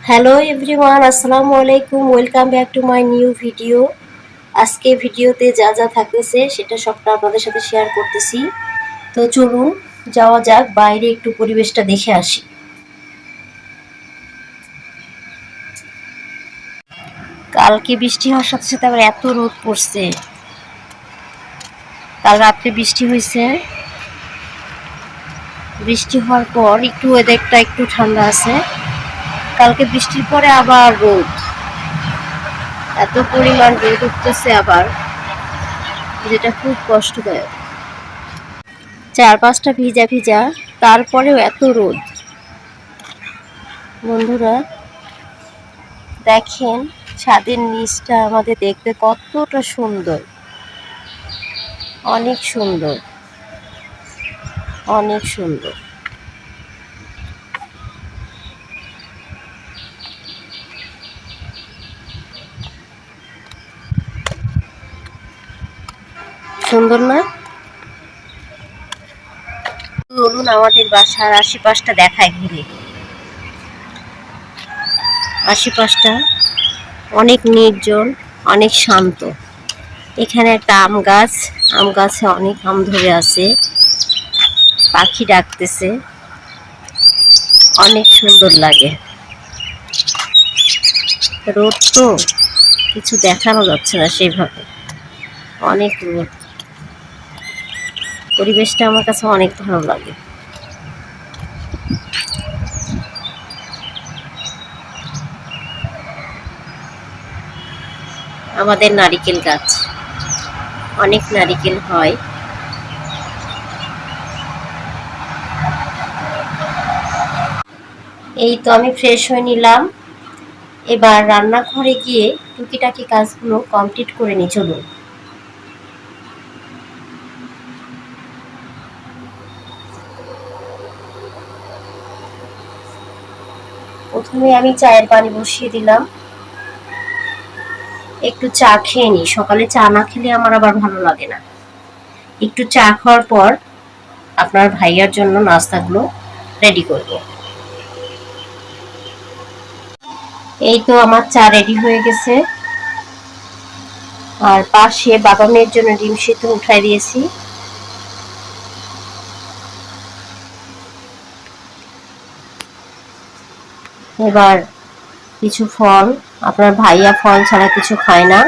Hello everyone আসসালামু আলাইকুম welcome back to my new video আজকে ভিডিওতে যা যা থাকতেছে সেটা সবটা আপনাদের সাথে শেয়ার করতেছি। তো চলুন, যাওয়া যাক, বাইরে একটু পরিবেশটা দেখে আসি। কালকে বৃষ্টি হওয়ার সাথে সাথে আবার এত রোদ পড়ছে। কাল রাত্রে বৃষ্টি হয়েছে। বৃষ্টি হওয়ার পর একটু ওয়েদারটা একটু ঠান্ডা আছে। কালকে বৃষ্টির পরে আবার রোদ। এত পরিমাণ রোদ উঠতেছে আবার, যেটা খুব কষ্টদায়ক। চার পাঁচটা ভিজা ভিজা, তারপরেও এত রোদ। বন্ধুরা, দেখেন, ছাদের নিচটা আমাদের দেখতে কতটা সুন্দর। অনেক সুন্দর। অনেক সুন্দর। সুন্দর না? চলুন আমাদের বাসার আশেপাশটা দেখায় ঘুরে। আশেপাশটা অনেক নির্জন অনেক শান্ত। এখানে একটা আম গাছ আম গাছে অনেক আম ধরে আছে। পাখি ডাকতেছে। অনেক সুন্দর লাগে। রোদ তো কিছু দেখানো যাচ্ছে না সেইভাবে। অনেক রোদ। পরিবেশটা আমার কাছে অনেক ভালো লাগে। আমাদের নারিকেল গাছ। অনেক নারিকেল হয়। এই তো আমি ফ্রেশ হয়ে নিলাম। এবার রান্নাঘরে গিয়ে টুকিটাকি কাজগুলো কমপ্লিট করে নি চলুন। প্রথমে আমি চায়ের পানি বসিয়ে দিলাম। একটু চা খেয়ে নিই। সকালে চা না খেলে আমার আবার ভালো লাগে না। একটু চা খাওয়ার পর আপনার ভাইয়ার জন্য নাস্তাগুলো রেডি করব। এই তো আমার চা রেডি হয়ে গেছে। আর পাশে বাবা মেয়ের জন্য ডিম সিদ্ধ উঠাই দিয়েছি। এবার কিছু ফল, আপনার ভাইয়া ফল ছাড়া কিছু খায় না।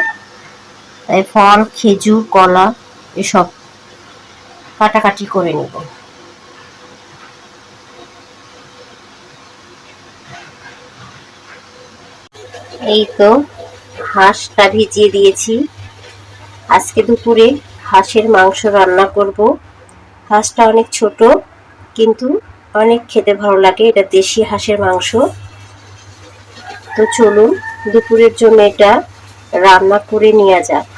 তাই ফল, খেজুর, কলা, এসব কাটাকাটি করে নেব। এই তো হাঁসটা ভিজিয়ে দিয়েছি। আজকে দুপুরে হাঁসের মাংস রান্না করব। হাঁসটা অনেক ছোট, কিন্তু অনেক খেতে ভালো লাগে। এটা দেশি হাঁসের মাংস। তো চলুন দুপুরের জন্য এটা রান্না করে নিয়ে যাক।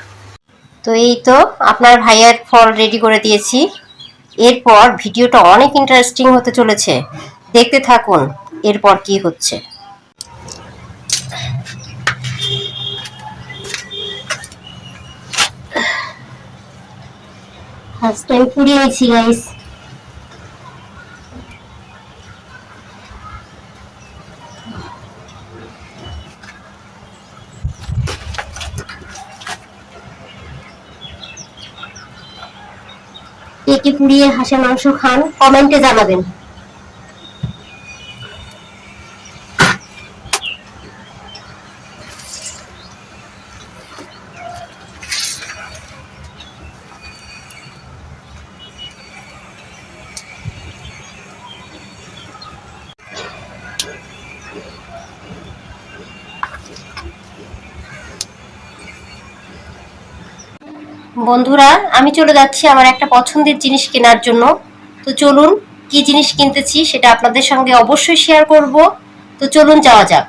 তো এই তো আপনার ভাইয়ের ফল রেডি করে দিয়েছি। এরপর ভিডিওটা অনেক ইন্টারেস্টিং হতে চলেছে। দেখতে থাকুন এরপর কি হচ্ছে। ফার্স্ট টাইম পুড়িয়েছি গাইস কে কে পুড়িয়ে হাঁসের মাংস খান কমেন্টে জানাবেন। বন্ধুরা, আমি চলে যাচ্ছি আমার একটা পছন্দের জিনিস কেনার জন্য। তো চলুন, কি জিনিস কিনতেছি সেটা আপনাদের সঙ্গে অবশ্যই শেয়ার করব। তো চলুন যাওয়া যাক।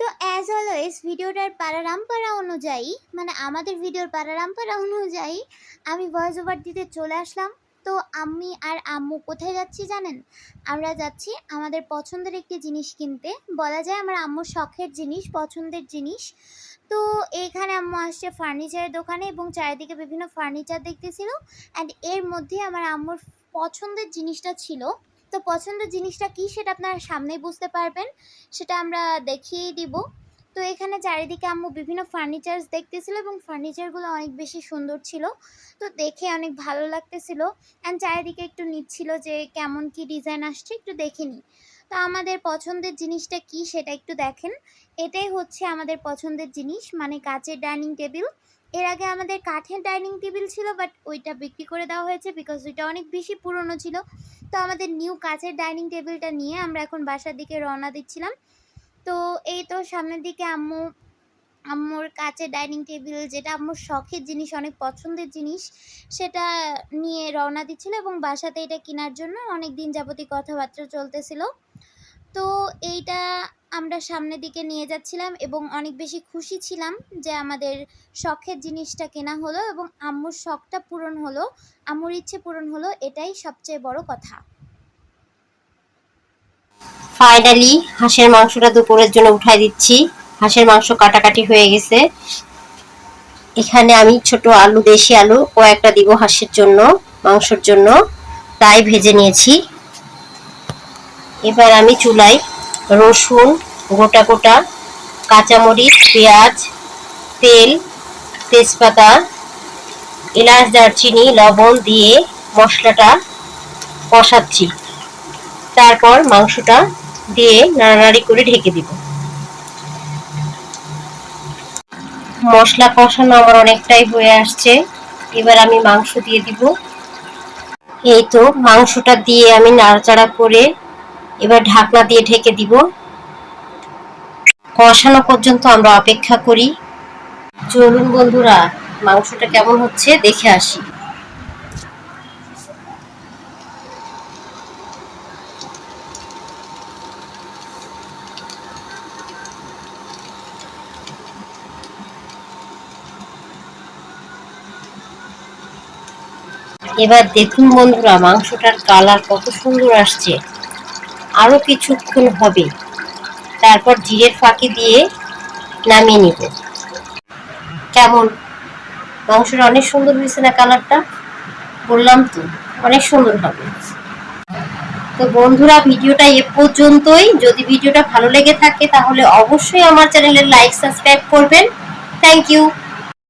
তো অ্যাজ অলওয়েজ ভিডিওটার পারারামপারা অনুযায়ী মানে আমাদের ভিডিওর পারারামপারা অনুযায়ী, আমি ভয়েস ওভার দিতে চলে আসলাম। তো আমি আর আম্মু কোথায় যাচ্ছি জানেন? আমরা যাচ্ছি আমাদের পছন্দের একটি জিনিস কিনতে। বলা যায় আমার আম্মুর শখের জিনিস, পছন্দের জিনিস। তো এইখানে আম্মু আসছে ফার্নিচারের দোকানে এবং চারিদিকে বিভিন্ন ফার্নিচার দেখতেছিল অ্যান্ড এর মধ্যে আমার আম্মুর পছন্দের জিনিসটা ছিল। তো পছন্দের জিনিসটা কি সেটা আপনারা সামনেই বুঝতে পারবেন, সেটা আমরা দেখিয়েই দিব। তো এখানে চারিদিকে আম্মু বিভিন্ন ফার্নিচার্স দেখতেছিল এবং ফার্নিচারগুলো অনেক বেশি সুন্দর ছিল। তো দেখে অনেক ভালো লাগতেছিল অ্যান্ড চারিদিকে একটু নিচ্ছিল যে কেমন কি ডিজাইন আসছে, একটু দেখে নিই। তো আমাদের পছন্দের জিনিসটা কি সেটা একটু দেখেন। এটাই হচ্ছে আমাদের পছন্দের জিনিস মানে কাচের ডাইনিং টেবিল। এর আগে আমাদের কাঠের ডাইনিং টেবিল ছিল, বাট ওইটা বিক্রি করে দেওয়া হয়েছে বিকজ ওইটা অনেক বেশি পুরনো ছিল। তো আমাদের নিউ কাচের ডাইনিং টেবিলটা নিয়ে আমরা এখন বাসার দিকে রওনা দিচ্ছিলাম। তো এই তো সামনের দিকে আম্মু, আম্মুর কাচের ডাইনিং টেবিল, যেটা আম্মুর শখের জিনিস, অনেক পছন্দের জিনিস, সেটা নিয়ে রওনা দিচ্ছিল এবং বাসাতে এটা কেনার জন্য অনেক দিন যাবতীয় কথাবার্তা চলতেছিল। তো এইটা আমরা সামনের দিকে নিয়ে যাচ্ছিলাম এবং অনেক বেশি খুশি ছিলাম যে আমাদের শখের জিনিসটা কেনা হলো এবং আম্মুর শখটা পূরণ হলো, আম্মুর ইচ্ছে পূরণ হলো, এটাই সবচেয়ে বড় কথা। ফাইনালি হাঁসের মাংসটা দুপুরের জন্য উঠাই দিচ্ছি। হাঁসের মাংস কাটাকাটি হয়ে গেছে। এখানে আমি ছোট আলু, দেশি আলু ও একটা দিব হাঁসের জন্য, মাংসের জন্য। তাই ভেজে নিয়েছি। এবার আমি চুলায় রসুন, গোটা গোটা কাঁচামরিচ, পেঁয়াজ, তেল, তেজপাতা, এলাচ, দারচিনি, লবণ দিয়ে মশলাটা কষাচ্ছি। তারপর মাংসটা দিয়ে নাড়ানাড়ি করে ঢেকে দিব। মশলা কষানো আমার অনেকটাই হয়ে আসছে। এবার আমি মাংস দিয়ে দিব। এই তো মাংসটা দিয়ে আমি নাড়াচাড়া করে এবার ঢাকনা দিয়ে ঢেকে দিব। কষানো পর্যন্ত আমরা অপেক্ষা করি। চলুন বন্ধুরা, মাংসটা কেমন হচ্ছে দেখে আসি। এবার দেখুন বন্ধুরা, মাংসটার কালার কত সুন্দর আসছে। আরও কিছুক্ষণ হবে। তারপর জিরের ফাঁকি দিয়ে নামিয়ে নিব। কেমন? মাংসটা অনেক সুন্দর হয়েছে না কালারটা? বললাম তো, অনেক সুন্দর হবে। তো বন্ধুরা, ভিডিওটা এ পর্যন্তই। যদি ভিডিওটা ভালো লেগে থাকে, তাহলে অবশ্যই আমার চ্যানেলে লাইক, সাবস্ক্রাইব করবেন। Thank you